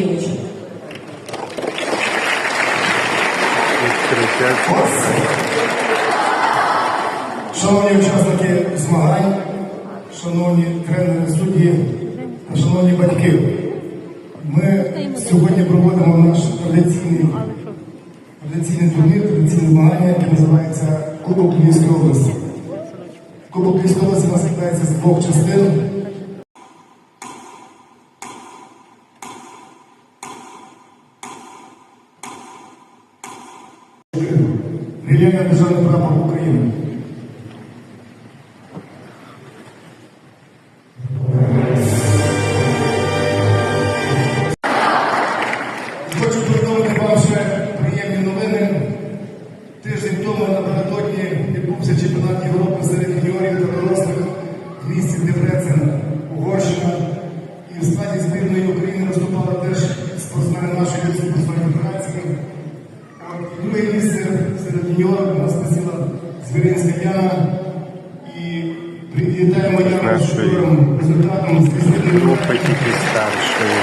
Сергійович. Шановні учасники змагань, шановні тренери судді шановні батьки, ми сьогодні проводимо наш традиційний, традиційний турнір, традиційне змагання, яке називається Кубок Львівської області. Кубок Львівської області нас складається з двох частин. Гріляння державний прапор України. Хочу повідомити вам ще приємні новини. Тиждень тому напередодні відбувся чемпіонат Європи серед юніорів та дорослих в місті Дебрецен, Угорщина. І в складі збірної України виступали теж спортсмени нашої спортсменної федерації. Місце серед юніорів у нас посіла Звіринська Яна. І привітаємо Яну з чудовим результатом з Групи тільки старшої.